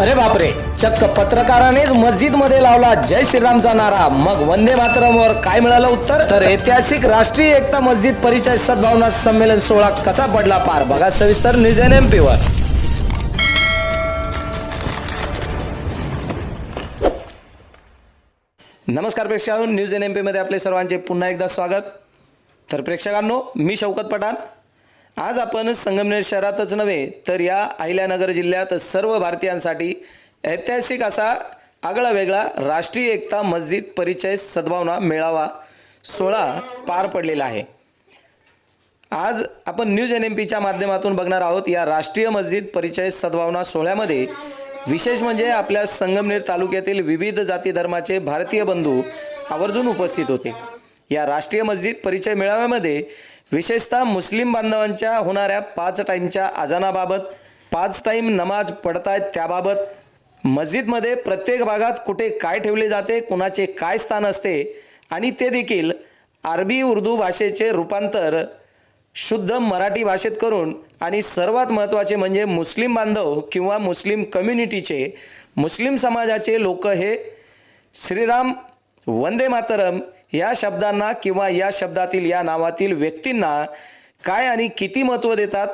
अरे बापरे चक्क पत्रकारानेच मस्जिदमध्ये लावला. जय श्रीरामचा नारा. मग वंदे मातरमवर काय मिळालं उत्तर? तर ऐतिहासिक राष्ट्रीय एकता मस्जिद परिचय सद्भावना संमेलन सोहळा कसा पडला पार? बघा सविस्तर न्यूज एन एम वर. नमस्कार प्रेक्षकांनो न्यूज एन एममध्ये आपले सर्वांचे पुन्हा एकदा स्वागत. तर प्रेक्षकांनो मी शौकत पठाण. आज आपण संगमनेर शहरातच नव्हे तर या अहिल्यानगर जिल्ह्यात सर्व भारतीयांसाठी ऐतिहासिक असा आगळा वेगळा राष्ट्रीय एकता मस्जिद परिचय सद्भावना मेळावा सोहळा पार पडलेला आहे. आज आपण न्यूज एन एम पीच्या माध्यमातून बघणार आहोत या राष्ट्रीय मस्जिद परिचय सद्भावना सोहळ्यामध्ये विशेष म्हणजे आपल्या संगमनेर तालुक्यातील विविध जाती धर्माचे भारतीय बंधू आवर्जून उपस्थित होते. या राष्ट्रीय मस्जिद परिचय मेळाव्यामध्ये विशेषतः मुस्लिम बांधवांच्या होणाऱ्या पाच टाईमच्या आजानाबाबत पाच टाईम नमाज पडतायत त्याबाबत मस्जिदमध्ये प्रत्येक भागात कुठे काय ठेवले जाते कुणाचे काय स्थान असते आणि ते देखील अरबी उर्दू भाषेचे रूपांतर शुद्ध मराठी भाषेत करून आणि सर्वात महत्त्वाचे म्हणजे मुस्लिम बांधव किंवा मुस्लिम कम्युनिटीचे मुस्लिम समाजाचे लोक हे श्रीराम वंदे मातरम या शब्दांना किंवा या शब्दातील या नावातील व्यक्तींना काय आणि किती महत्त्व देतात?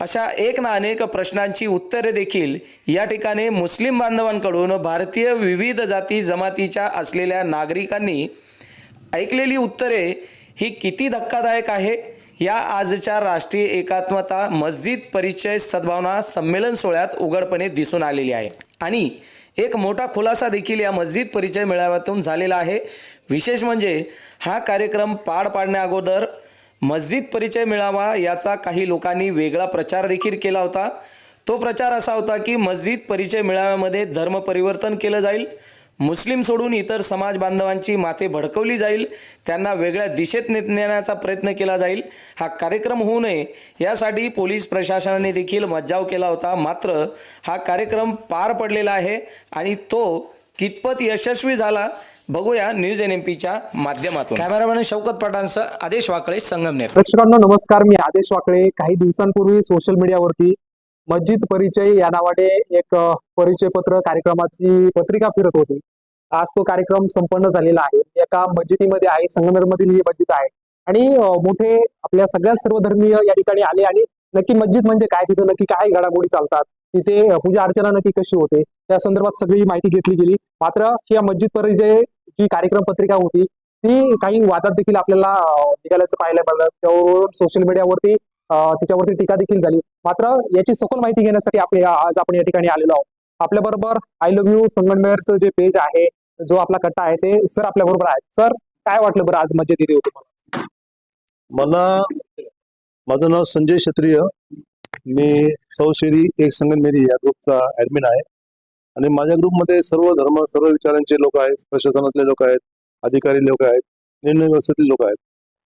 अशा एक ना अनेक प्रश्नांची उत्तरे देखील या ठिकाणी मुस्लिम बांधवांकडून भारतीय विविध जाती जमातीच्या असलेल्या नागरिकांनी ऐकलेली उत्तरे ही किती धक्कादायक आहे? या आजच्या राष्ट्रीय एकात्मता मस्जिद परिचय सद्भावना संमेलन सोहळ्यात उघडपणे दिसून आलेली आहे. आणि एक मोठा खुलासा देखील या मस्जिद परिचय मेळाव्यातून झालेला आहे. विशेष म्हणजे हा कार्यक्रम पार पाडण्याअगोदर मस्जिद परिचय मेळावा याचा काही लोकांनी वेगळा प्रचार देखील केला होता. तो प्रचार असा होता की मस्जिद परिचय मेळाव्यामध्ये धर्म परिवर्तन केलं जाईल. मुस्लिम सोडून इतर समाज बांधवांची माते भडकवली जाईल त्यांना वेगळ्या दिशेत नेण्याचा प्रयत्न केला जाईल हा कार्यक्रम होऊ नये यासाठी पोलीस प्रशासनाने देखील मज्जाव केला होता. मात्र हा कार्यक्रम पार पडलेला आहे आणि तो कितपत यशस्वी झाला बघूया न्यूज एन एम पीच्या माध्यमातून. कॅमेरामॅन शौकत पठाणसह आदेश वाकळे संगमनेर. प्रेक्षकांनो नमस्कार. मी आदेश वाकळे. काही दिवसांपूर्वी सोशल मीडियावरती मस्जिद परिचय या नावाने एक परिचय पत्र कार्यक्रमाची पत्रिका फिरत होती. आज तो कार्यक्रम संपन्न झालेला आहे. एका मस्जिदीमध्ये आहे संगमनेरमधील ही मस्जिद आहे. आणि मोठे आपल्या सगळ्या सर्वधर्मीय या ठिकाणी आले आणि नक्की मस्जिद म्हणजे काय? तिथे नक्की काय घडामोडी चालतात? तिथे पूजा अर्चना नक्की कशी होते? त्या संदर्भात सगळी माहिती घेतली गेली. मात्र या मस्जिद परिचय जी कार्यक्रम पत्रिका होती ती काही वादात देखील आपल्याला निघाल्याचं पाहायला मिळालं. त्यावरून सोशल मीडियावरती तिच्यावरती टीका देखील झाली. मात्र याची सखोल माहिती घेण्यासाठी आपले आज आपण या ठिकाणी आलेलो आहोत. आपल्या बरोबर आय लव्ह यू संगमनेरचं जे पेज आहे जो आपला कट्टा आहे ते सर आपल्या बरोबर आहे सर काय वाटलं बरं आज मज्जा तिथे होती मला माझं नाव संजय क्षत्रिय. मी सौशेरी एक संगनमेरी या ग्रुपचा ऍडमिन आहे. आणि माझ्या ग्रुपमध्ये सर्व धर्म सर्व विचारांचे लोक आहेत प्रशासनातले लोक आहेत अधिकारी लोक आहेत निर्णय व्यवस्थेतले लोक आहेत.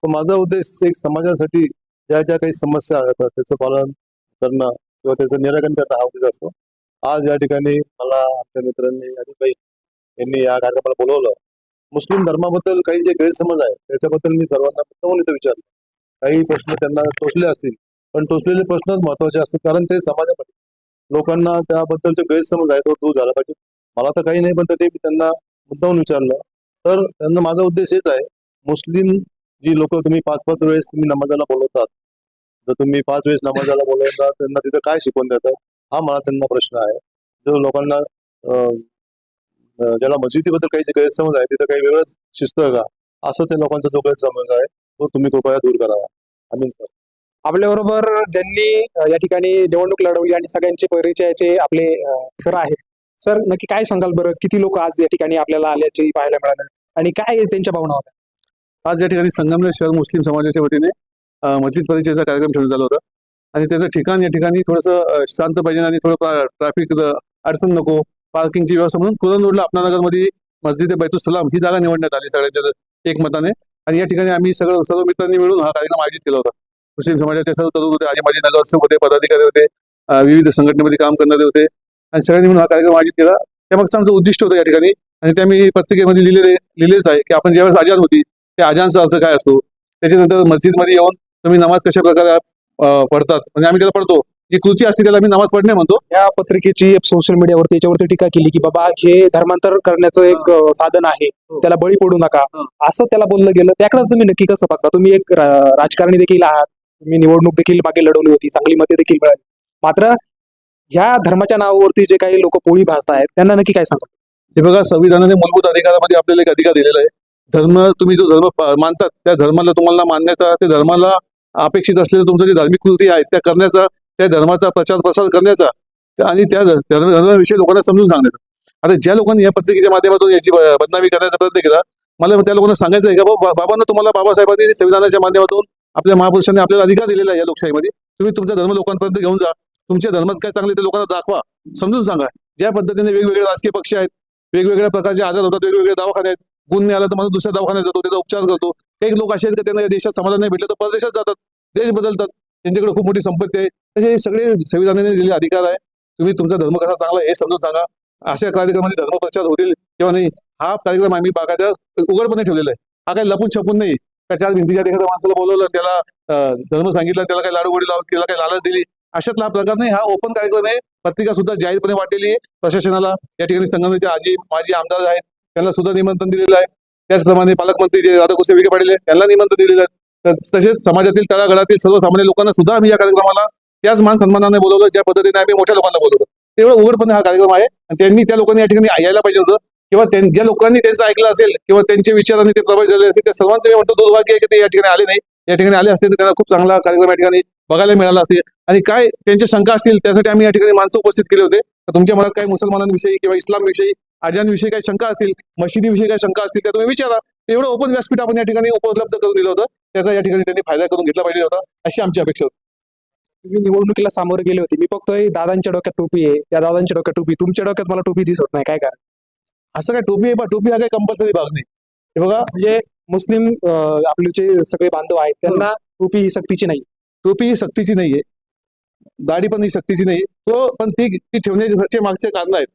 तर माझा उद्देश एक समाजासाठी ज्या ज्या काही समस्या येतात त्याचं पालन करणं किंवा त्याचं निराकरण करणं हा उद्देश असतो. आज या ठिकाणी मला आमच्या मित्रांनी आणि यांनी या कार्यक्रमाला बोलवलं. मुस्लिम धर्माबद्दल काही जे गैरसमज आहे त्याच्याबद्दल मी सर्वांना मुद्दामून इथं विचारलं. काही प्रश्न त्यांना टोचले असतील पण टोचलेले प्रश्नच महत्त्वाचे असतात कारण ते समाजामध्ये लोकांना त्याबद्दलचे गैरसमज आहे तो दूर झाला पाहिजे. मला तर काही नाही पण तरी मी त्यांना मुद्दामून विचारलं. तर त्यांना माझा उद्देश हेच आहे मुस्लिम जी लोक तुम्ही पाच पाच वेळेस तुम्ही नमाजाला बोलवतात जर तुम्ही पाच वेळेस नमाजाला बोलवतात त्यांना तिथं काय शिकवून देतात? हा मला त्यांना प्रश्न आहे. जो लोकांना ज्याला मस्जिदीबद्दल काही जे गैरसमज आहे तिथं काही वेगळंच शिस्त का? असं ते लोकांचा जो गैरसमज आहे तो तुम्ही कृपया दूर करावा. आम्ही आपल्या बरोबर ज्यांनी या ठिकाणी निवडणूक लढवली आणि सगळ्यांचे परिचयाचे आपले सर आहेत. सर नक्की काय सांगाल बरं? किती लोक आज या ठिकाणी आपल्याला आल्याचे पाहायला मिळालं? आणि काय त्यांच्या भावना होत्या? आज या ठिकाणी संगमनेर शहर मुस्लिम समाजाच्या वतीने मस्जिद परिचयाचा कार्यक्रम ठेवण्यात आला होता. आणि त्याचं ठिकाण या ठिकाणी थोडंसं शांत पाहिजे आणि थोडं ट्रॅफिक अडचण नको. पार्किंगची व्यवस्था म्हणून कुरण रोडला आपणानगरमध्ये मस्जिद बैतुल सलाम ही जागा निवडण्यात आली सगळ्यांच्या एकमताने. आणि या ठिकाणी आम्ही सगळं सर्व मित्रांनी मिळून हा कार्यक्रम आयोजित केला होता. मुस्लिम समाजाचे सर्व तरुण होते आजी माजी नगरसेवक होते पदाधिकारी होते विविध संघटनेमध्ये काम करणारे होते. आणि सगळ्यांनी मिळून हा कार्यक्रम आयोजित केला. त्यामागचं आमचं उद्दिष्ट होतं या ठिकाणी. आणि ते आम्ही पत्रिकेमध्ये लिहिलेले लिहिलेच आहे की आपण ज्यावेळेस आजान होती त्या आजानचा अर्थ काय असतो? त्याच्यानंतर मस्जिदमध्ये येऊन तुम्ही नमाज कशा प्रकारे अ, पढतात? म्हणजे आम्ही त्याला पडतो जी कृती असते त्याला मी नमाज पडणे म्हणतो. या पत्रिकेची सोशल मीडियावरती याच्यावरती टीका केली की बाबा हे धर्मांतर करण्याचं एक साधन आहे. त्याला बळी पडू नका. हं. असं त्याला बोललं गेलं. त्याकडे तुम्ही नक्की कसं बघता? तुम्ही एक राजकारणी देखील आहात. तुम्ही निवडणूक देखील मागे लढवली होती. चांगली मते देखील मिळाली. मात्र ह्या धर्माच्या नावावरती जे काही लोक पोळी भाजतायत त्यांना नक्की काय सांगतात हे बघा संविधानाने मूलभूत अधिकारामध्ये आपल्याला एक अधिकार दिलेला आहे. धर्म तुम्ही जो धर्म मानतात त्या धर्माला तुम्हाला मानण्याचा त्या धर्माला अपेक्षित असलेलं तुमचं जे धार्मिक कृती आहेत त्या करण्याचा त्या धर्माचा प्रचार प्रसार करण्याचा आणि त्या धर्म धर्माविषयी लोकांना समजून सांगण्याचा. आता ज्या लोकांनी या पत्रिकेच्या माध्यमातून याची बदनामी करण्याचा प्रयत्न केला मला त्या लोकांना सांगायचं आहे का बाबा बाबांना तुम्हाला बाबासाहेबांनी संविधानाच्या माध्यमातून आपल्या महापुरुषांनी आपल्याला अधिकार दिलेला आहे या लोकशाहीमध्ये तुम्ही तुमचा धर्म लोकांपर्यंत घेऊन जा. तुमच्या धर्मात काय चांगले ते लोकांना दाखवा. समजून सांगा. ज्या पद्धतीने वेगवेगळे राजकीय पक्ष आहेत वेगवेगळ्या प्रकारचे आजार होतात वेगवेगळे दवाखाने आहेत गुण नाही आला तर माणूस दुसऱ्या दवाखान्यात जातो त्याचा उपचार करतो. काही लोक असे आहेत का त्यांना या देशात समाधान नाही भेटलं तर परदेशात जातात. देश बदलतात. त्यांच्याकडे खूप मोठी संपत्ती आहे. तसे सगळे संविधानाने दिलेले अधिकार आहे. तुम्ही तुमचा धर्म कसा चांगला हे समजून सांगा. अशा कार्यक्रमामध्ये धर्म प्रचार होतील किंवा नाही हा कार्यक्रम आम्ही बाकायदा उघडपणे ठेवलेला आहे. हा काही लपून छपून नाही. का चार भिंतीच्या एखाद्या माणसाला बोलवलं त्याला धर्म सांगितलं त्याला काही लाडू लावून त्याला काही लालच दिली अशातला हा प्रकार नाही. हा ओपन कार्यक्रम आहे. पत्रिका सुद्धा जाहीरपणे वाटलेली आहे. प्रशासनाला या ठिकाणी संगमनेरचे आजी माजी आमदार आहेत. त्यांना सुद्धा निमंत्रण दिलेलं आहे. त्याचप्रमाणे पालकमंत्री जे राधाकृष्ण विखे पाटील आहेत त्यांना निमंत्रण दिलेलं आहे. तर तसेच समाजातील तळागळातील सर्वसामान्य लोकांना सुद्धा आम्ही या कार्यक्रमाला त्याच मान सन्मानाने बोलवलं ज्या पद्धतीने आम्ही मोठ्या लोकांना बोलवलं. तेवढं उघडपणे हा कार्यक्रम आहे आणि त्यांनी त्या लोकांनी या ठिकाणी यायला पाहिजे होतं. किंवा त्यां- ज्या लोकांनी त्यांचं ऐकलं असेल किंवा त्यांचे विचारांनी ते प्रभावित झाले असेल त्या सर्वांचं मी म्हणतो दुर्भाग्य आहे की ते या ठिकाणी आले नाही. या ठिकाणी आले असते तर त्यांना खूप चांगला कार्यक्रम या ठिकाणी बघायला मिळाला असते आणि काय त्यांच्या शंका असतील त्यासाठी आम्ही या ठिकाणी माणसं उपस्थित केले होते. तर तुमच्या मनात काही मुसलमानांविषयी किंवा इस्लामविषयी आजांविषयी काही शंका असतील मशिदीविषयी काही शंका असतील त्या तुम्ही विचारा. एवढं ओपन व्यासपीठ आपण या ठिकाणी उपलब्ध करून दिलं होतं. त्याचा या ठिकाणी त्यांनी फायदा करून घेतला पाहिजे होता. अशी आमची अपेक्षा होती. तुम्ही निवडणुकीला सामोरे गेले होते. मी बघतोय दादांच्या डोक्यात टोपी आहे. त्या दादांच्या डोक्यात टोपी. तुमच्या डोक्यात मला टोपी दिसत नाही. काय कारण? असं काय टोपी आहे? बा टोपी हा काही कंपल्सरी भाग नाही. हे बघा म्हणजे मुस्लिम आपले जे सगळे बांधव आहेत त्यांना टोपी ही सक्तीची नाही. टोपी ही सक्तीची नाहीये. दाढी पण ही सक्तीची नाही तो पण ती ती ठेवण्याचे मागचे कारण आहेत.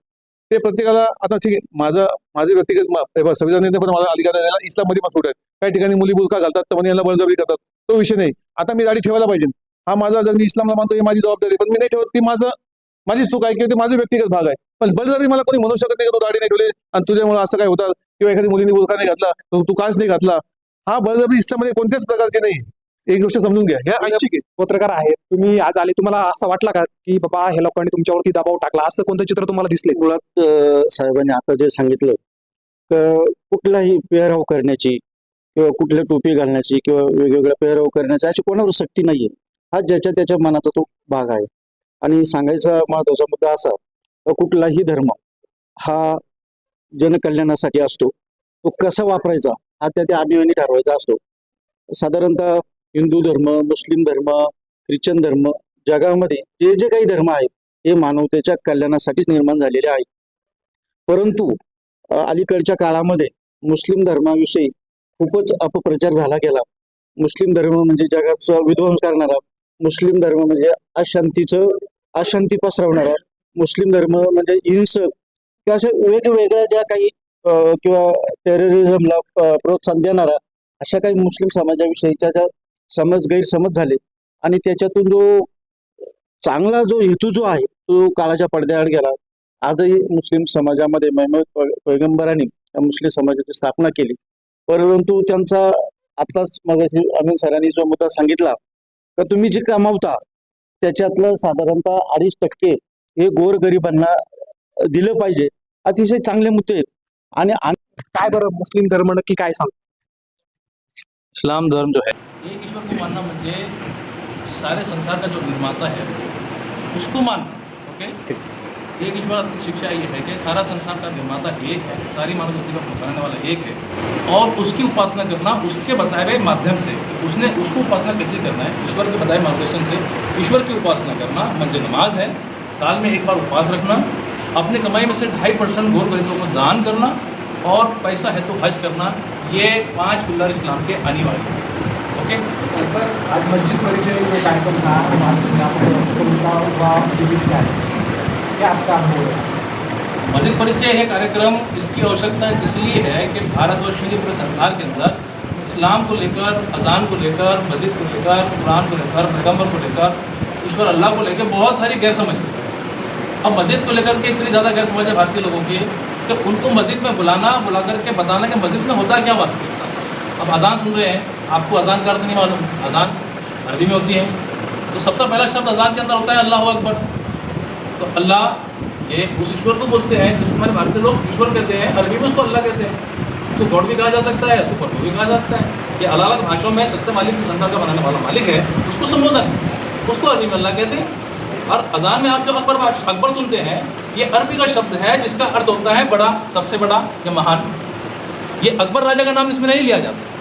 ते प्रत्येकाला आता ठीक आहे माझं माझे व्यक्तिगत संविधानाने पण मला अधिकार याला इस्लाममध्ये पण सूट काही ठिकाणी मुली बुरका घालतात तर म्हणजे यांना बळजबरी करतात. तो विषय नाही. आता मी गाडी ठेवायला पाहिजे. हा माझा जर मी इस्लामला मानतो ही माझी जबाबदारी पण मी नाही ठेवत ती माझं माझी चूक आहे किंवा ते माझं व्यक्तिगत भाग आहे. पण बळजबरी मला कोणी म्हणू शकत नाही का तू गाडी नाही ठेवली आणि तुझ्यामुळे असं काय होतं? किंवा एखादी मुलीने बुरका नाही घातला तू काच नाही घातला. हा बळजबरी इस्लाममध्ये कोणत्याच प्रकारची नाही. एक गोष्ट समजून घ्या. ह्या ऐच्छिक आहे. पत्रकार आहेत. तुम्ही आज आले तुम्हाला असं वाटलं का की बाबा हे लोकांनी तुमच्यावरती दबाव टाकला? असं कोणतं चित्र तुम्हाला दिसले मुळात अ, साहेबांनी आता जे सांगितलं क- कुठलाही पेहराव करण्याची किंवा कुठल्या टोपी घालण्याची किंवा वेगवेगळ्या पेहराव करण्याची अशी कोणावर सक्ती नाहीये. हा ज्याच्या त्याच्या मनाचा तो भाग आहे. आणि सांगायचा महत्त्वाचा मुद्दा असा का कुठलाही धर्म हा जनकल्याणासाठी असतो. तो कसा वापरायचा? हा त्या त्या अभिमानी ठरवायचा असतो. साधारणतः हिंदू धर्म मुस्लिम धर्म ख्रिश्चन धर्म जगामध्ये जे जे काही धर्म आहेत हे मानवतेच्या कल्याणासाठीच निर्माण झालेले आहेत. परंतु अलीकडच्या काळामध्ये मुस्लिम धर्माविषयी खूपच अपप्रचार झाला गेला. मुस्लिम धर्म म्हणजे जगाचा विध्वंस करणारा मुस्लिम धर्म म्हणजे अशांतीचं अशांती पसरवणारा मुस्लिम धर्म म्हणजे हिंसक किंवा अशा वेगवेगळ्या ज्या काही किंवा टेररिझमला प्रोत्साहन देणारा अशा काही मुस्लिम समाजाविषयीच्या ज्या समज गैरसमज झाले आणि त्याच्यातून जो चांगला जो हेतू जो आहे तो काळाच्या पडद्याआड गेला. आजही मुस्लिम समाजामध्ये महमद पैगंबरांनी त्या मुस्लिम समाजाची स्थापना केली. परंतु त्यांचा आताच मग अमिन सरांनी जो मुद्दा सांगितला तर तुम्ही जे कमावता त्याच्यातलं साधारणतः अडीच टक्के हे गोरगरिबांना दिलं पाहिजे. अतिशय चांगले मुद्दे आहेत. आणि काय बरं मुस्लिम धर्म नक्की काय सांग इस्लाम धर्म जो है मानना मुझे सारे संसार का जो निर्माता है उसको मानना ओके? एक ईश्वरात्मक शिक्षा ये है कि सारा संसार का निर्माता एक है सारी मानव जाति का बनाने वाला एक है और उसकी उपासना करना उसके बताए गए माध्यम से उसने उसको उपासना कैसे करना है? ईश्वर के बताए मार्गदर्शन से ईश्वर की उपासना करना मंज नमाज़ है साल में एक बार उपवास रखना अपने कमाई में से ढाई परसेंट गौर गरीबों को दान करना और पैसा है तो हज करना ये पाँच पिल्लर इस्लाम के अनिवार्य हैं। ओके सर आज मस्जिद परिचय जो कार्यक्रम था क्या आपका अनुभव है? मस्जिद परिचय है कार्यक्रम, इसकी आवश्यकता इसलिए है कि भारतवर्ष में पूरे संसार के अंदर इस्लाम को लेकर, अजान को लेकर, मस्जिद को लेकर, कुरान को लेकर पैगंबर को लेकर, ईश्वर अल्लाह को लेकर बहुत सारी गैर समझ अब मस्जिद को लेकर के इतनी ज़्यादा गैर समझ है भारतीय लोगों की कि उनको मस्जिद में बुलाना, बुला करके बताना कि मस्जिद में होता क्या वास्तव? अब अजान सुन रहे हैं आपको अजान का अर्थ नहीं मालूम। अजान अरबी में होती है। तो सबसे पहला शब्द अजान के अंदर होता है, अल्लाह अकबर। तो अल्लाह, ये उस ईश्वर को बोलते हैं, जिसको हमारे भारतीय लोग ईश्वर कहते हैं, अरबी में उसको अल्लाह कहते हैं। उसको गॉड भी कहा जा सकता है, उसको प्रभु भी कहा जा सकता है। ये अलग अलग भाषाओं में सत्य मालिक संसार का बनाने वाला मालिक है, उसको संबोधन। उसको अरबी में अल्लाह कहते हैं। और अजान में आप जो अकबर अकबर सुनते हैं, ये अरबी का शब्द है, जिसका अर्थ होता है बड़ा, सबसे बड़ा या महान। ये अकबर राजा का नाम इसमें नहीं लिया जाता।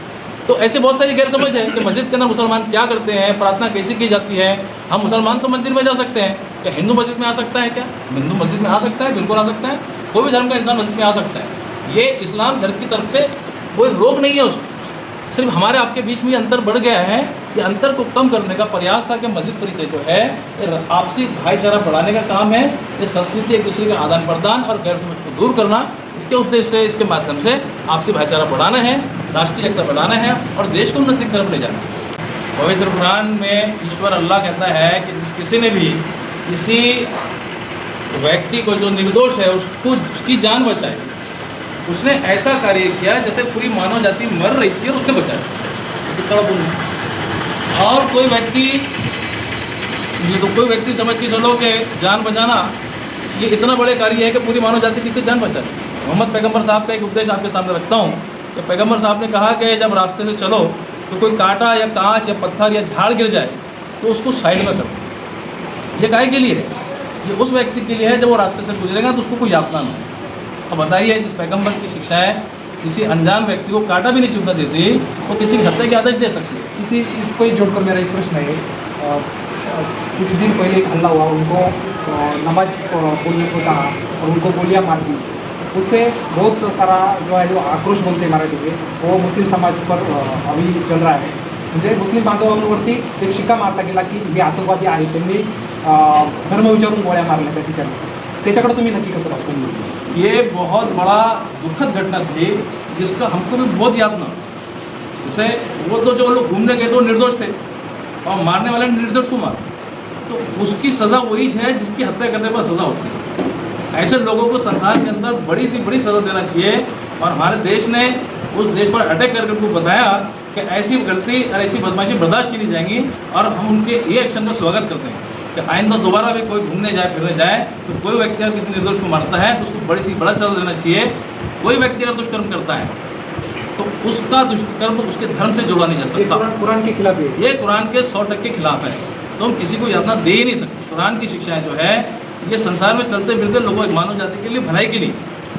तो ऐसे बहुत सारी गैर समझ है कि मस्जिद के अंदर मुसलमान क्या करते हैं, प्रार्थना कैसे की जाती है? हम मुसलमान तो मंदिर में जा सकते हैं। क्या हिंदू मस्जिद में आ सकता है क्या? हिंदू मस्जिद में आ सकता है, बिल्कुल आ सकता है। कोई भी धर्म का इंसान मस्जिद में आ सकता है। ये इस्लाम धर्म की तरफ़ से कोई रोक नहीं है उसको सिर्फ़ हमारे आपके बीच में ये अंतर बढ़ गया है कि अंतर को कम करने का प्रयास था कि मस्जिद परिचय जो है आपसी भाईचारा बढ़ाने का काम है ये संस्कृति एक दूसरे का आदान प्रदान और गैर समझ को दूर करना। इसके उद्देश्य से, इसके माध्यम से आपसी भाईचारा बढ़ाना है, राष्ट्रीय एकता बढ़ाना है और देश को उन्नति तरफ़ ले जाना है। पवित्र कुरान में ईश्वर अल्लाह कहता है कि किसी ने भी किसी व्यक्ति को जो निर्दोष है, उसको, उसकी जान बचाई, उसने ऐसा कार्य किया जैसे पूरी मानव जाति मर रही थी और उसने बचाया। है। और कोई व्यक्ति, ये तो कोई व्यक्ति समझ के चलो कि जान बचाना, ये इतना बड़े कार्य है कि पूरी मानव जाति किससे जान बचाए? मोहम्मद पैगंबर साहब का एक उपदेश आपके सामने रखता हूँ कि पैगंबर साहब ने कहा कि जब रास्ते से चलो तो कोई कांटा या कांच या पत्थर या झाड़ गिर जाए तो उसको साइड में करो। ये काहे के लिए है? ये उस व्यक्ति के लिए है जब वो रास्ते से गुजरेगा तो उसको कोई यातना ना हो। अब बताइए, जिस पैगंबर की शिक्षाएँ किसी अनजान व्यक्ति को कांटा भी नहीं चुभने देती वो किसी की हत्या की आदेश दे सकती है। इसी इसको ही जोड़कर मेरा एक प्रश्न है। कुछ दिन पहले एक हल्ला हुआ, उनको नमाज़ बोलने को कहा और उनको गोलियाँ मार दी। उससे बहुत सारा जो है, जो आक्रोश बोलते हैं मराठी में वो मुस्लिम समाज पर अभी चल रहा है। म्हणजे मुस्लिम बांधवांवरती एक शिक्का मारला गेला की हे आतंकवादी आहेत त्यांनी धर्म विचारून गोळ्या मारल्या त्या ठिकाणी. त्याच्याकडे तुम्ही नक्की कसं बघता ये बहुत बड़ा दुखद घटना थी, जिसका हमको भी बहुत याद ना। जैसे वो तो जो लोग घूमने गए वो निर्दोष थे, और मारने वाले निर्दोष को मार। तो उसकी सज़ा वही है जिसकी हत्या करने पर सज़ा होती है। ऐसे लोगों को संसार के अंदर बड़ी सी बड़ी सज़ा देना चाहिए। और हमारे देश ने उस देश पर अटैक करके उनको बताया कि ऐसी गलती और ऐसी बदमाशी बर्दाश्त की नहीं जाएँगी और हम उनके ये एक्शन का स्वागत करते हैं कि आइंदा दोबारा भी कोई घूमने जाए फिरने जाए तो कोई व्यक्ति अगर किसी निर्दोष को मारता है तो उसको बड़ी सी बड़ा सज़ा देना चाहिए। कोई व्यक्ति अगर दुष्कर्म करता है तो उसका दुष्कर्म उसके धर्म से जोड़ा नहीं जा सकता। कुरान के खिलाफ ये कुरान के सौ टक के खिलाफ है। तो हम किसी को यातना दे ही नहीं सकते। कुरान की शिक्षाएँ जो है ये संसार में चलते फिरते लोगों मानव जाति के लिए भलाई के लिए।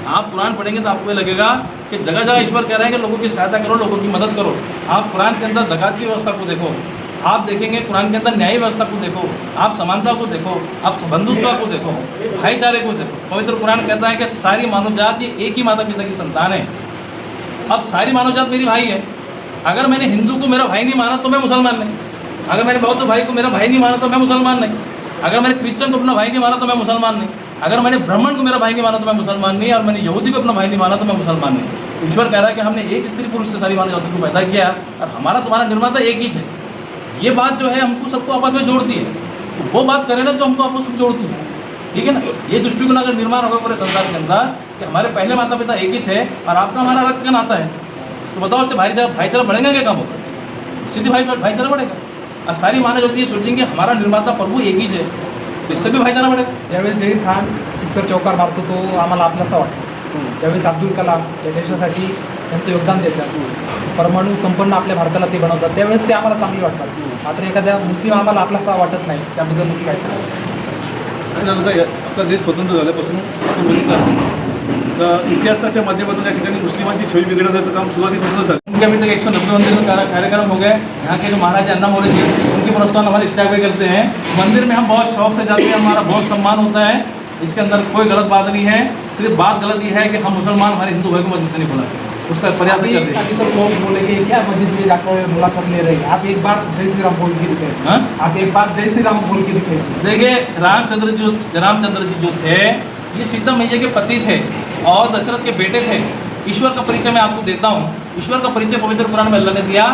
आप कुरान पढ़ेंगे तो आपको ये लगेगा कि जगह जगह ईश्वर कह रहे हैं कि लोगों की सहायता करो, लोगों की मदद करो। आप कुरान के अंदर जक़ात की व्यवस्था को देखो। आप देखेंगे कुरान के अंदर न्याय व्यवस्था को देखो। आप समानता को देखो, आप बंधुत्व को देखो, भाईचारे को देखो। पवित्र कुरान कहता है कि सारी मानव जाति एक ही माता पिता की संतान है। अब सारी मानव जात मेरी भाई है। अगर मैंने हिंदू को मेरा भाई नहीं माना तो मैं मुसलमान नहीं। अगर मैंने बौद्ध भाई को मेरा भाई नहीं माना तो मैं मुसलमान नहीं। अगर मैंने क्रिश्चियन को अपना भाई नहीं माना तो मैं मुसलमान नहीं। अगर मैंने ब्राह्मण को मेरा भाई नहीं माना तो मैं मुसलमान नहीं। और मैंने यहूदी को अपना भाई नहीं माना तो मैं मुसलमान नहीं। ईश्वर कह रहा है कि हमने एक स्त्री पुरुष से सारी मानव जाति को पैदा किया और हमारा तुम्हारा निर्माता एक ही है। ये बात जो है हमको सबको आपस में जोड़ती है। तो वो बात करें ना जो हमको आपस में जोड़ती है। ठीक है ना? ये दृष्टिकोण अगर निर्माण होगा पूरे संसार के अंदर कि हमारे पहले माता पिता एक ही थे और आपका हमारा रक्त का नाता है। तो बताओ उससे भाईचारा भाईचारा बढ़ेगा क्या कम होगा? निश्चित भाई भाईचारा बढ़ेगा। और सारी मानव जाति सोचेंगे हमारा निर्माता प्रभु एक ही है। तो इससे भी भाईचारा बढ़ेगा ज्यावेळेस जहीर खान सिक्सर चौकार मारतो तो आम्हाला आपलासा वाटतो. ज्यावेळेस अब्दुल कलाम या देशासाठी त्यांचं योगदान देतात परमाणू संपन्न आपल्या भारताला ते बनवतात त्यावेळेस ते आम्हाला चांगली वाटतात. मात्र एखाद्या मुस्लिम आम्हाला आपलासा वाटत नाही त्याबद्दल तुम्ही काय सांगा देश स्वतंत्र झाल्यापासून आपण इतिहासाच्या माध्यमातून या ठिकाणी मुस्लिमांची छवी बिघडवण्याचं काम सुरुवातीपासूनच झालं. उनके अभी तक एक सौ नब्बे मंदिर का कार्यक्रम हो गए. यहाँ के जो महाराज अन्ना मोरे जी उनकी प्रस्थान हमारे स्टाफ में करते हैं। मंदिर में हम बहुत शौक से जाते हैं हमारा बहुत सम्मान होता है। इसके अंदर कोई गलत बात नहीं है। सिर्फ़ बात गलत ये है कि हम मुसलमान हमारे हिंदू भाई को मस्जिद नहीं बुलाते उसका प्रयास अभी कर रहे हैं। अभी सब लोग बोलेंगे क्या मस्जिद में जाकर मुलाकात ले रहे हैं? आप एक बार जय श्री राम बोल के दिखे। हाँ? आप एक बार जय श्री राम बोल के दिखे। देखिए रामचंद्र जो रामचंद्र जी जो थे ये सीता मैया के पति थे और दशरथ के बेटे थे। ईश्वर का परिचय मैं आपको देता हूँ। ईश्वर का परिचय पवित्र कुरान में अल्लाह ने दिया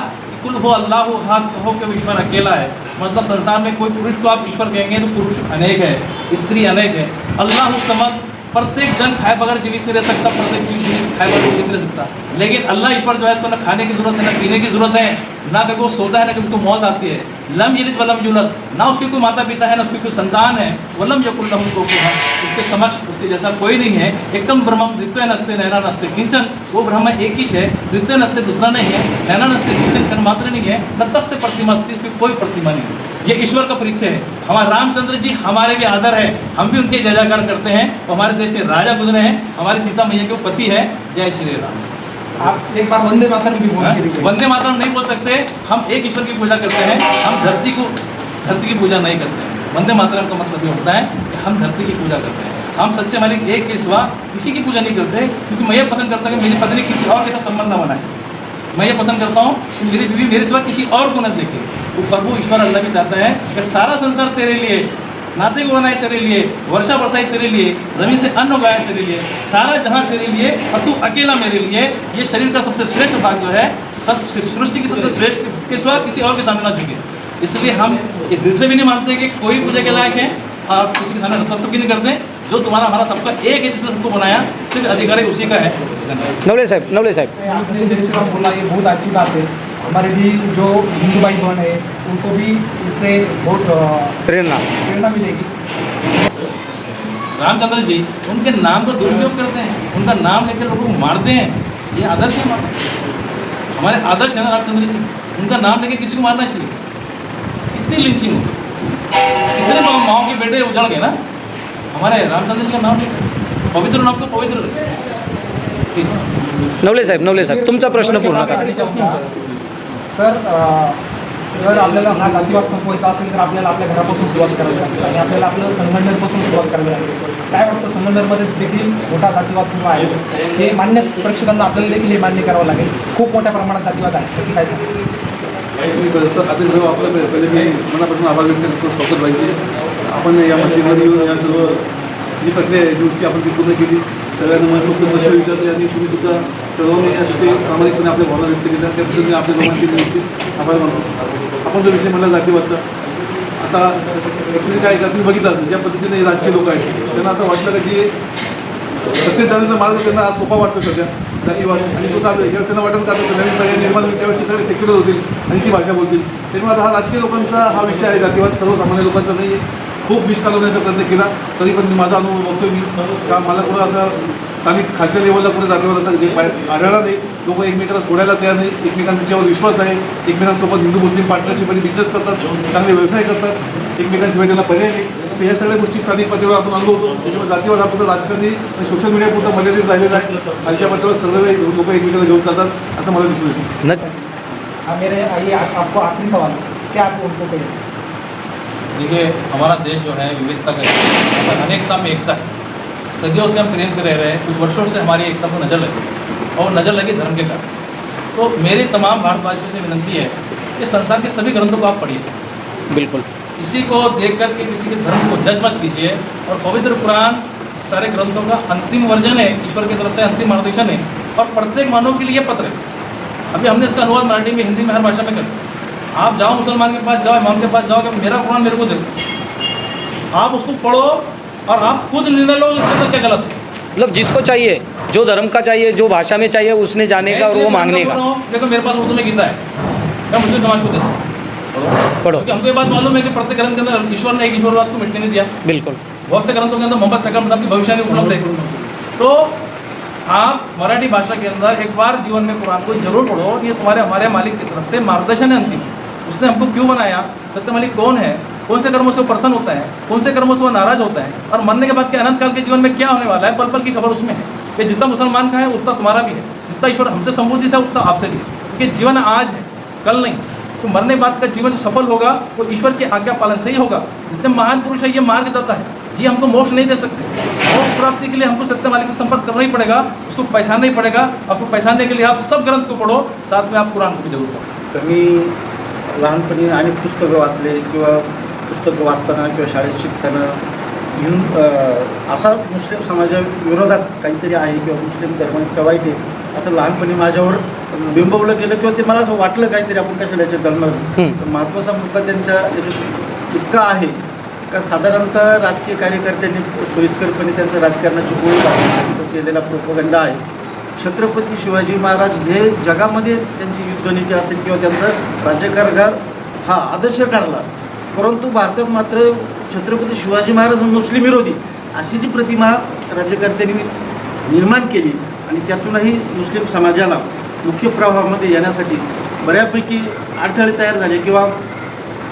कुल हो अल्लाह हक हो कि ईश्वर अकेला है। मतलब संसार में कोई पुरुष को आप ईश्वर कहेंगे तो पुरुष अनेक है, स्त्री अनेक है। अल्लाह समझ प्रत्येक जन खाए बगैर जीवित नहीं रह सकता, प्रत्येक जीव खाए बगैर जीवित नहीं रह सकता। लेकिन अल्लाह ईश्वर जो है, इसको ना खाने की ज़रूरत है, ना पीने की ज़रूरत है। ना कभी वो सोता है, ना कभी को मौत आती है। लम यलिद वलम युलद। ना उसके कोई माता पिता है, ना उसकी कोई संतान है। वलम यकुल लहु कुफुवन उसके समक्ष, उसके जैसा कोई नहीं है। एकदम ब्रह्म द्वितीय नस्ते नैना नस्ते किंचन। वो ब्रह्म एक ही है। द्वितीय नस्ते दूसरा नहीं है। नैना नस्ते किंचन कन मात्र नहीं है। न तस्य प्रतिमा अस्ति, उसकी कोई प्रतिमा नहीं है। ये ईश्वर का परिचय है। हमारे रामचंद्र जी हमारे भी आदर है। हम भी उनके जय जयकार करते हैं। हमारे देश के राजा गुजरे हैं। हमारी सीता मैया के पति है। जय श्री राम। आप एक बार वंदे मातरम भी बोल हाँ? वंदे मातरम नहीं बोल सकते। हम एक ईश्वर की पूजा करते हैं हम धरती को धरती की पूजा नहीं करते हैं। वंदे मातरम का मतलब ये होता है कि हम धरती की पूजा करते हैं। हम सच्चे मालिक एक के सिवा किसी की पूजा नहीं करते क्योंकि मैं ये पसंद करता हूँ कि मेरी पत्नी किसी और के साथ संबंध न बनाए। मैं ये पसंद करता हूँ कि मेरी बीवी मेरे सिवा किसी और को न देखे। वो प्रभु ईश्वर अल्लाह भी चाहता है कि सारा संसार तेरे लिए नाते को बनाए तेरे लिए वर्षा बरसाई तेरे लिए ज़मीन से अन्न उगाए तेरे लिए सारा जहाँ तेरे लिए और तू अकेला मेरे लिए ये शरीर का सबसे श्रेष्ठ भाग जो है सब सृष्टि की सबसे श्रेष्ठ के सिवा किसी और के सामने ना झुके। इसलिए हम ये दिल से भी नहीं मानते कि कोई पूजा के लायक है और किसी के सामने नतमस्तक भी नहीं करते। जो तुम्हारा हमारा सबका एक है जिसने सबको बनाया सिर्फ़ अधिकार है उसी का है। नवले साहेब नवले साहेब। आपने जैसे बोला ये बहुत अच्छी बात है। हमारे भी जो हिंदू भाई बहन है उनको भी इससे बहुत प्रेरणा। प्रेरणा मिलेगी। रामचंद्र जी उनके नाम का दुरुपयोग करते हैं उनका नाम लेकर लोगों को मारते हैं ये आदर्श है हमारे। हमारे आदर्श है ना रामचंद्र जी उनका नाम लेके किसी को मारना चाहिए। कितनी लिंचिंग हो? कितने माँ माओ के बेटे उजड़ गए ना? हमारे रामचंद्र जी का नाम पवित्र नाम को पवित्र। नवले साहेब नवले साहेब तुमचा प्रश्न पूर्ण करा। सर जर आपल्याला हा जातीवाद संपवायचा असेल तर आपल्याला आपल्या घरापासून सुरुवात करावी लागते आणि आपल्याला आपलं संघटनेपासून सुरुवात करावी लागते. काय वाटतं संघटनेमध्ये देखील मोठा जातीवाद सुरू आहे? हे मान्य प्रेक्षकांना आपल्याला देखील हे मान्य करावं लागेल. खूप मोठ्या प्रमाणात जातीवाद आहे. तर काय सांगा सर आता सर्व आपलं पहिले- मी मनापासून आभार व्यक्त करतो स्वागत पाहिजे आपण या मशीनमध्ये येऊन या सर्व जी प्रक्रिया आहे न्यूजची आपण ती पूर्ण केली. सगळ्यांना मला फक्त प्रश्न विचारले आणि तुम्ही सुद्धा सर्वांनी अतिशय प्रामाणिकपणे आपल्या भावना व्यक्त केल्या. त्याबद्दल मी आपल्या दोघांचे निश्चित आभार मानतो आपण जो विषय म्हणला जातीवादचा आता ॲक्च्युली काय का तुम्ही बघितलं असेल ज्या पद्धतीने हे राजकीय लोक आहेत त्यांना आता वाटलं का की सत्तेत जाण्याचा मार्ग त्यांना आज सोपा वाटतो सध्या जातीवाद. आणि तो चालू आहे. ज्यावेळेस त्यांना वाटत का नवीन पर्याय निर्माण होईल त्यावेळेस सगळे सेक्युलर होतील आणि ती भाषा बोलतील. त्यामुळे आता हा राजकीय लोकांचा हा विषय आहे जातीवाद. सर्वसामान्य लोकांचा नाही. खूप विष घालवण्याचा प्रयत्न केला. तरी पण मी माझा अनुभव बघतोय मी. का मला कुठं असं स्थानिक खालच्या लेवलला कुठे जातीवाद असा जे बाहेर आढळला नाही लोक एकमेकांना सोडायला तयार नाही एकमेकांच्यावर विश्वास आहे एकमेकांसोबत हिंदू मुस्लिम पार्टनरशिप आणि बिझनेस करतात चांगले व्यवसाय करतात एकमेकांशिवाय त्यांना पर्याय नाही. तर या सगळ्या गोष्टी स्थानिक पातळीवर आपण अनुभवतो त्याच्यामुळे जातीवाद हा फक्त राजकारणी आणि सोशल मीडियापुरता मर्यादित राहिलेला आहे. खालच्या पातळीवर सर्व लोक एकमेकांना घेऊन चालतात असं मला दिसून येतं. न हाँ मेरे ये आप- आपको आखिरी सवाल. क्या आप उनको कहें देखिए हमारा देश जो है विविधता का अनेकता में एकता है। सदियों से हम प्रेम से रह रहे हैं कुछ वर्षों से हमारी एकता को नज़र लगी और नज़र लगी धर्म के कारण। तो मेरी तमाम भारतवासियों से विनती है कि संसार के सभी ग्रंथों को आप पढ़िए। बिल्कुल। इसी को देख करके किसी के धर्म को जज मत कीजिए और पवित्र कुरान सारे ग्रंथों का अंतिम वर्जन है ईश्वर की तरफ़ से अंतिम मार्गदर्शन है और प्रत्येक मानव के लिए पत्र है। अभी हमने इसका अनुवाद मराठी में हिंदी में हर भाषा में कर। आप जाओ मुसलमान के पास जाओ इमाम के पास जाओ कि मेरा कुरान मेरे को दे। आप उसको पढ़ो और आप खुद निर्णय लो इसके अंदर क्या गलत। है मतलब जिसको चाहिए जो धर्म का चाहिए जो भाषा में चाहिए उसने जाने का और वो मांगने का। देखो मेरे पास उर्दू में गीता है। मैं मुस्लिम समाज को देता हूँ। पढ़ो। क्योंकि हमको ये बात मालूम है कि प्रत्येक ग्रंथ के अंदर ईश्वर ने एक ईश्वरवाद को मिटने नहीं दिया। बिल्कुल। बहुत से ग्रंथों के अंदर मोहम्मद पैगंबर साहब की भविष्यवाणी उपलब्ध है। तो आप मराठी भाषा के अंदर एक बार जीवन में कुरान को ज़रूर पढ़ो ये तुम्हारे हमारे मालिक की तरफ़ से मार्गदर्शन है अंतिम। उसने हमको क्यों बनाया? सत्य मालिक कौन है? कौन से कर्मों से वो प्रसन्न होता है कौन से कर्मों से वो नाराज़ होता है, और मरने के बाद के अनंत काल के जीवन में क्या होने वाला है? पल पल की खबर उसमें है कि जितना मुसलमान का है, उतना तुम्हारा भी है। जितना ईश्वर हमसे संबोधित है, उतना आपसे भी है। क्योंकि जीवन आज है, कल नहीं। तो मरने बाद का जीवन जो सफल होगा, वो ईश्वर की आज्ञा पालन से ही होगा। जितने महान पुरुष है, ये मार्ग देता है। ये हमको मोक्ष नहीं दे सकते। मोक्ष प्राप्ति के लिए हमको सत्य मालिक से संपर्क करना ही पड़ेगा, उसको पहचानना ही पड़ेगा और उसको पहचानने के लिए आप सब ग्रंथ को पढ़ो, साथ में आप कुरान को भी ज़रूर पढ़ो। मी लहानपणी अनेक पुस्तकं वाचले किंवा पुस्तकं वाचताना किंवा शाळेत शिकताना हिंद असा मुस्लिम समाजाविरोधात काहीतरी आहे किंवा मुस्लिम धर्म इतका वाईट आहे असं लहानपणी माझ्यावर बिंबवलं गेलं किंवा ते मला असं वाटलं काहीतरी आपण कशाला याच्यात. तर महत्त्वाचा मुद्दा त्यांच्या याच्यात इतका आहे का साधारणतः राजकीय कार्यकर्त्यांनी सोयीस्करपणे त्यांचं राजकारणाची गोळी घालण्यासाठी तो केलेला प्रोपगंडा आहे छत्रपती शिवाजी महाराज हे जगामध्ये त्यांची युद्धनीती असेल किंवा त्यांचं राज्यकारभार हा आदर्श ठरला परंतु भारतात मात्र छत्रपती शिवाजी महाराज मुस्लिम विरोधी अशी जी प्रतिमा राज्यकर्त्यांनी निर्माण केली आणि त्यातूनही मुस्लिम समाजाला मुख्य प्रवाहामध्ये येण्यासाठी बऱ्यापैकी अडथळे तयार झाले किंवा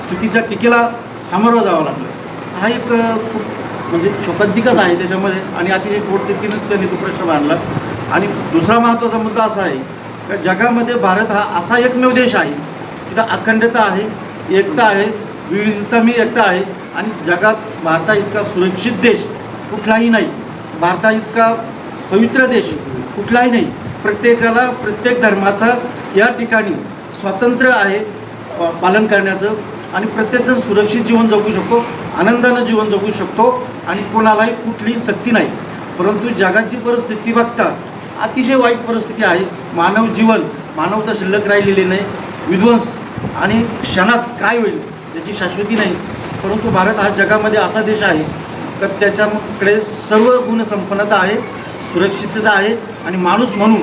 चुकीच्या टीकेला सामोरं जावं लागलं. हा एक खूप म्हणजे शोकाधिकच आहे त्याच्यामध्ये आणि अतिशय पोटतिकीनं त्यांनी तो प्रश्न मांडला. आणि दुसरा महत्त्वाचा मुद्दा असा आहे का जगामध्ये भारत हा असा एकमेव देश आहे तिथं अखंडता आहे एकता आहे विविधता मी एकता आहे आणि जगात भारता इतका सुरक्षित देश कुठलाही नाही. भारता इतका पवित्र देश कुठलाही नाही. प्रत्येकाला प्रत्येक धर्माचा या ठिकाणी स्वातंत्र्य आहे पालन करण्याचं आणि प्रत्येकजण सुरक्षित जीवन जगू शकतो आनंदानं जीवन जगू शकतो आणि कोणालाही कुठलीही सक्ती नाही. परंतु जगाची परिस्थिती बघता अतिशय वाईट परिस्थिती आहे. मानव जीवन मानवता शिल्लक राहिलेली नाही. विध्वंस आणि क्षणात काय होईल? याची शाश्वती नाही. परंतु भारत हा जगामध्ये असा देश आहे तर त्याच्याकडे सर्व गुणसंपन्नता आहे सुरक्षितता आहे आणि माणूस म्हणून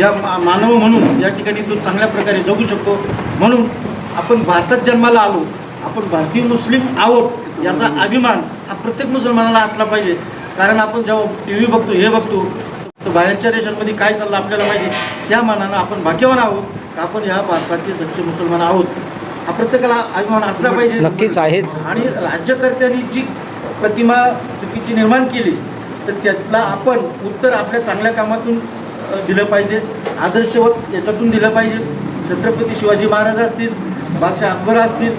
या मा मानव म्हणून या ठिकाणी तो चांगल्या प्रकारे जगू शकतो. म्हणून आपण भारतात जन्माला आलो आपण भारतीय मुस्लिम आहोत याचा अभिमान हा प्रत्येक मुसलमानाला असला पाहिजे. कारण आपण जेव्हा टी व्ही बघतो हे बघतो तर बाहेरच्या देशांमध्ये काय चाललं आपल्याला माहिती त्या मानानं आपण भाग्यवान आहोत आपण ह्या भारताचे सच्चे मुसलमान आहोत? प्रत्येकाला अभिमान असला पाहिजे. नक्कीच आहेच. आणि राज्यकर्त्यांनी जी प्रतिमा चुकीची निर्माण केली तर त्यातला आपण उत्तर आपल्या चांगल्या कामातून दिलं पाहिजे. आदर्शवत याच्यातून दिलं पाहिजे. छत्रपती शिवाजी महाराज असतील बादशाह अकबर असतील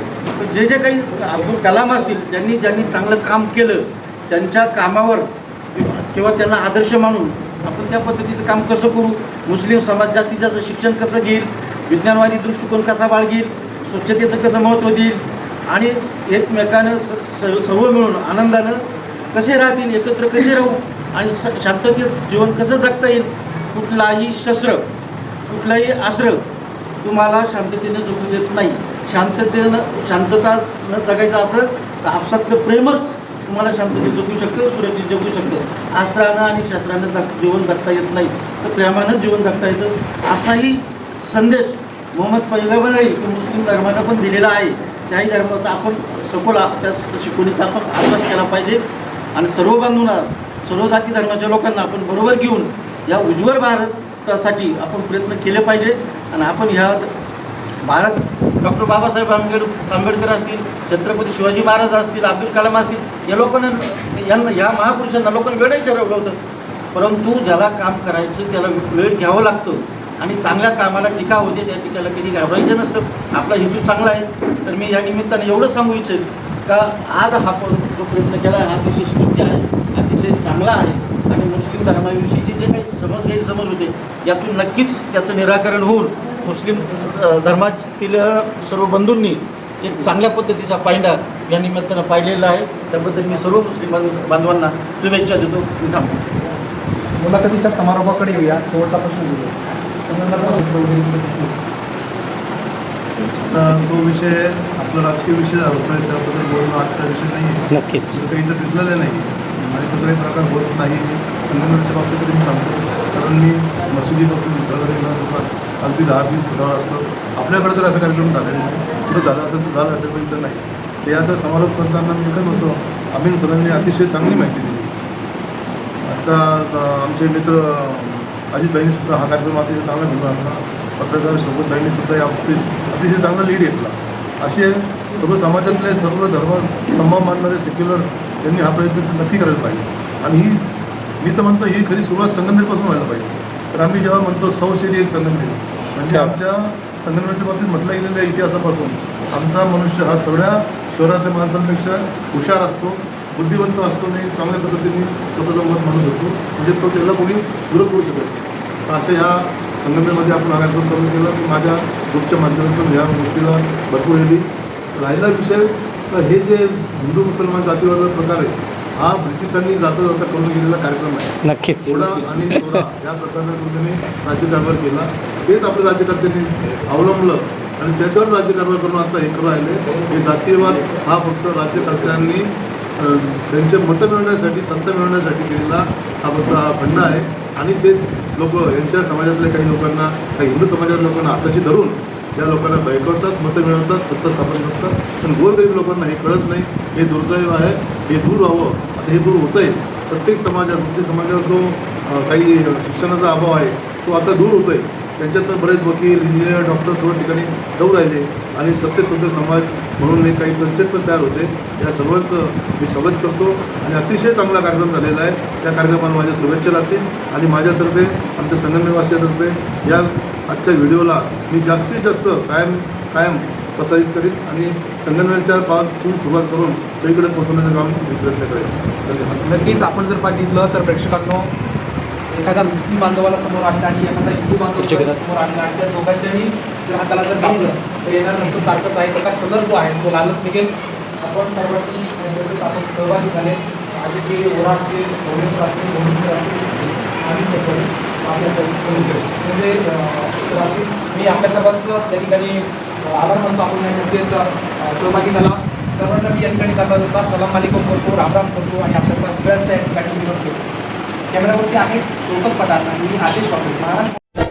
जे जे काही अब्दुल कलाम असतील ज्यांनी ज्यांनी चांगलं काम केलं त्यांच्या कामावर किंवा त्यांना आदर्श मानून आपण त्या पद्धतीचं काम कसं करू? मुस्लिम समाज जास्तीत जास्त शिक्षण कसं घेईल? विज्ञानवादी दृष्टिकोन कसा बाळगील? स्वच्छतेचं कसं महत्त्व देईल? आणि एकमेकानं स स- सर्व मिळून आनंदानं कसे राहतील एकत्र कसे राहू? आणि स शांततेत जीवन कसं जगता येईल? कुठलाही शस्त्र कुठलाही आश्रय तुम्हाला शांततेनं जगू देत नाही. शांततेनं शांतता न जगायचं असेल तर आपसातलं प्रेमच तुम्हाला शांततेत जगू शकतं सुरक्षित जगू शकतं. आसरानं आणि शस्त्रानं जग जीवन जगता येत नाही. तर प्रेमानं जीवन जगता येतं. असाही संदेश मोहम्मद पैगंबरही की मुस्लिम धर्मानं पण दिलेला आहे. त्याही धर्माचा आपण सखोल त्या शिकवणीचा आपण अभ्यास केला पाहिजे. आणि सर्व बांधूंना सर्व जाती धर्माच्या लोकांना आपण बरोबर घेऊन या उज्ज्वल भारतासाठी आपण प्रयत्न केले पाहिजे. आणि आपण ह्या भारत डॉक्टर बाबासाहेब आंबेड आंबेडकर असतील छत्रपती शिवाजी महाराज असतील अब्दुल कलाम असतील या लोकांना यांना या महापुरुषांना लोकांनी वेळही ठरवलं होतं. परंतु ज्याला काम करायचं त्याला वेळ घ्यावं लागतं. आणि चांगल्या कामाला टीका होते त्या टीकाला कधी घाबरायचं नसतं. आपला हेतू चांगला आहे. तर मी या निमित्ताने एवढं सांगू इच्छेन का आज हा प- जो प्रयत्न केला आहे हा अतिशय स्तुत्य आहे अतिशय चांगला आहे. आणि मुस्लिम धर्माविषयीचे जे काही समज गैरसमज होते यातून नक्कीच त्याचं निराकरण होऊन मुस्लिम धर्मातील सर्व बंधूंनी एक चांगल्या पद्धतीचा पायंडा या निमित्तानं पाहिलेला आहे. त्याबद्दल मी सर्व मुस्लिम बांध- बांधवांना शुभेच्छा देतो. थांबतो. मुलाखतीच्या समारोपाकडे येऊया. शेवटचा प्रश्न घेऊया. तो विषय आपला राजकीय विषय होतोय त्याबद्दल बोलणं आजचा विषय नाही आहे नक्कीच काही इथं दिसलेलं नाही आणि तसं काही प्रकार होत नाही. संगमनेरच्या बाबतीत तरी मी सांगतो. कारण मी मशिदीपासून दुकान अगदी दहा वीस फुटावर असतो. आपल्याकडे तर असा कार्यक्रम झालेला नाही. कुठं झाला असेल तर झालं असेल पण इथं नाही. तर याचा समारोप करताना मी काय म्हणतो अमिन सरांनी अतिशय चांगली माहिती दिली. आता आमचे मित्र अजित भाईंनीसुद्धा हा कार्यक्रम अतिशय चांगला घेऊन आणला पत्रकार सोबत भाईंनीसुद्धा या बाबतीत अतिशय चांगला लीड घेतला. असे सर्व समाजातले सर्व धर्म संभव मानणारे सेक्युलर यांनी हा प्रयत्न नक्की करायला पाहिजे. आणि ही मी तर म्हणतो ही खरी सुरुवात संगमनेरपासून व्हायला पाहिजे. तर आम्ही जेव्हा म्हणतो सौशेरी एक संगमनेर म्हणजे आमच्या संगमनेरच्या बाबतीत म्हटलं गेलेल्या इतिहासापासून आमचा मनुष्य हा सगळ्या शहरातल्या माणसांपेक्षा हुशार असतो. बुद्धिवंत असतो नाही चांगल्या पद्धतीने स्वतःचं मत मानू शकतो. म्हणजे तो त्याला कोणी विरोध करू शकत नाही. तर अशा ह्या संगमनेरमध्ये आपण हा कार्यक्रम करून केला. की माझ्या ग्रुपच्या माध्यमातून ह्या गोष्टीला भरपूर दिली. राहिला विषय तर हे जे हिंदू मुसलमान जातीवाद प्रकार आहे हा ब्रिटिशांनी जाता जाता करून गेलेला कार्यक्रम आहे. नक्कीच. थोडा आणि थोडा या प्रकारचा त्यांनी राज्यकारभार केला. तेच आपल्या राज्यकर्त्यांनी अवलंबलं आणि त्याच्यावर राज्यकारभार करून आता हे करू राहिले. हे जातीयवाद हा फक्त राज्यकर्त्यांनी त्यांचे मतं मिळवण्यासाठी संत मिळवण्यासाठी केलेला हा फक्त हा फंड आहे. आणि ते लोक यांच्या समाजातल्या काही लोकांना काही हिंदू समाजातल्या लोकांना हाताशी धरून या लोकांना बैकवतात मतं मिळवतात सत्ता स्थापन करतात. पण गोरगरीब लोकांना हे कळत नाही. हे दुर्दैव आहे. हे दूर व्हावं. आता हे दूर होतं आहे प्रत्येक समाजात मुस्लिम समाजात जो काही शिक्षणाचा अभाव आहे तो आता दूर होतो आहे त्यांच्यात बरेच वकील इंजिनियर डॉक्टर सर्व ठिकाणी जाऊ राहिले. आणि सत्यशुद्ध समाज म्हणून एक काही कन्सेप्ट पण तयार होते. या सर्वांचं मी स्वागत करतो. आणि अतिशय चांगला कार्यक्रम झालेला आहे. त्या कार्यक्रमाला माझ्या शुभेच्छा लागतील आणि माझ्यातर्फे आमच्या संगमनेरवासियातर्फे या आजच्या व्हिडिओला मी जास्तीत जास्त कायम कायम प्रसारित करीन. आणि संगमनेरच्या पासून सुरुवात करून सगळीकडे पोहोचवण्याचं काम मी प्रयत्न करेन. धन्यवाद. नक्कीच आपण जर पाहिलं तर प्रेक्षकांनो एखादा मुस्लिम बांधवाला समोर आणलं आणि एखादा हिंदू बांधवाला समोर आणलं आणि त्या दोघांच्याही जर हाताला जर लावलं तर येणार रक्त सारखंच आहे त्याचा कलर जो आहे तो लालच निघेल. आपण सर्वांनी आपण सहभागी झाले. आधी जे ओरा असतील भुवनेश्वर असतील भुवनेश्वर असतील आणि ससोडी आपल्या म्हणजे मी आपल्या सर्वांचं त्या ठिकाणी आभार मानतो. आपण या मोठे सहभागी झाला. सर्वांना मी या ठिकाणी जाता होता सलाम मालिकम करतो रामराम करतो आणि आपल्या सगळ्यांचा या ठिकाणी विनोद करतो कॅमेरावरती आहे शोकत पठाण आणि मी आदेश वापरतो महाराष्ट्र